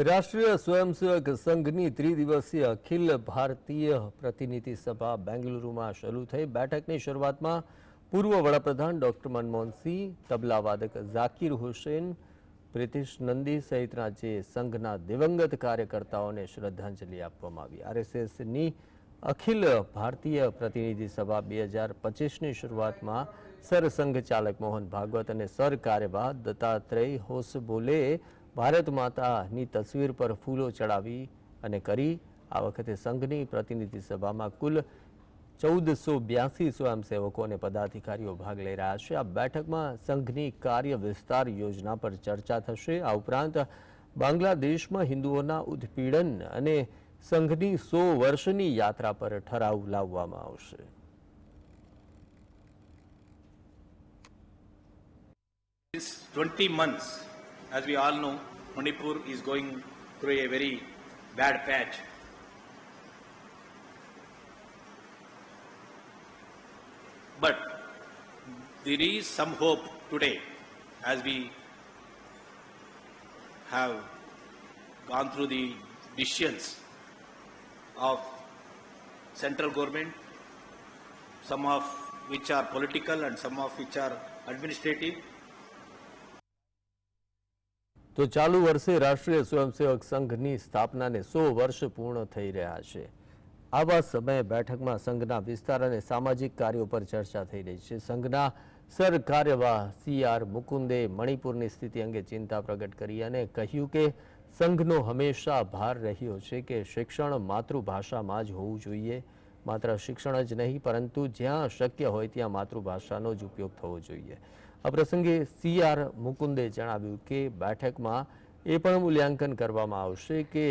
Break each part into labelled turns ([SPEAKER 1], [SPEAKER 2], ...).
[SPEAKER 1] રાષ્ટ્રીય સ્વયંસેવક સંઘની ત્રિદિવસીય અખિલ ભારતીય પ્રતિનિધિ સભા બેંગલુરુમાં શરૂ થઈ. બેઠકની શરૂઆતમાં પૂર્વ વડાપ્રધાન ડોક્ટર મનમોહનસિંહ તબલા વાદક ઝાકીર હુસેન, પ્રિતિશ નંદી સહિતના જે સંઘના દિવંગત કાર્યકર્તાઓને શ્રદ્ધાંજલિ આપવામાં આવી. આરએસએસની અખિલ ભારતીય પ્રતિનિધિ સભા બે હજાર પચીસની શરૂઆતમાં સરસંઘ ચાલક મોહન ભાગવત અને સર કાર્યવાહ દત્તાત્રેય હોસબોલેએ ભારત માતાની તસવીર પર ફૂલો ચડાવી અને કરી આ વખતે સંઘની પ્રતિનિધિ સભામાં કુલ ચૌદસો બ્યાસી સ્વયંસેવકો અને પદાધિકારીઓ ભાગ લઈ રહ્યા છે. આ બેઠકમાં સંઘની કાર્ય વિસ્તાર યોજના પર ચર્ચા થશે. આ ઉપરાંત બાંગ્લાદેશમાં હિન્દુઓના ઉત્પીડન અને સંઘની સો વર્ષની યાત્રા પર ઠરાવ લાવવામાં આવશે.
[SPEAKER 2] 20 months, as we all know, Manipur is going through a very bad patch. But there is some hope today as we have gone through the decisions of central government, some of which are political and some of which are administrative.
[SPEAKER 1] તો ચાલુ વર્ષે રાષ્ટ્રીય સ્વયંસેવક સંઘની સ્થાપનાને સો વર્ષ પૂર્ણ થઈ રહ્યા છે. આવા સમયે બેઠકમાં સંઘના વિસ્તાર અને સામાજિક કાર્યો પર ચર્ચા થઈ રહી છે. સંઘના સર કાર્યવાહ સી આર મુકુંદે મણિપુરની સ્થિતિ અંગે ચિંતા પ્રગટ કરી અને કહ્યું કે સંઘનો હંમેશા ભાર રહ્યો છે કે શિક્ષણ માતૃભાષામાં જ હોવું જોઈએ. માત્ર શિક્ષણ જ નહીં, પરંતુ જ્યાં શક્ય હોય ત્યાં માતૃભાષાનો જ ઉપયોગ થવો જોઈએ. આ પ્રસંગે સી આર મુકુંદે જણાવ્યું કે બેઠકમાં એ પણ મૂલ્યાંકન કરવામાં આવશે કે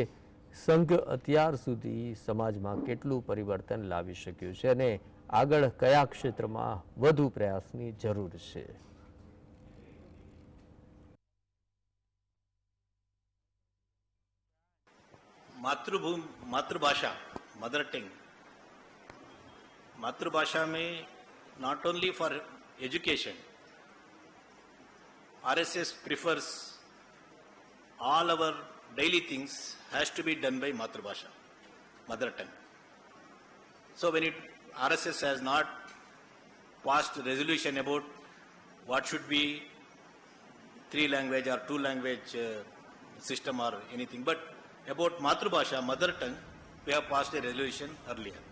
[SPEAKER 1] સંઘ અત્યાર સુધી સમાજમાં કેટલું પરિવર્તન લાવી શક્યું છે અને આગળ કયા ક્ષેત્રમાં વધુ પ્રયાસની જરૂર છે
[SPEAKER 2] मातृभूमि मातृभाषा मदर टंग मातृभाषा में not only for education RSS prefers all our daily things has to be done by Matrabhasha, mother tongue. So when it, RSS has not passed resolution about what should be three language or two language uh, system or anything, but about Matrabhasha, mother tongue, we have passed a resolution earlier.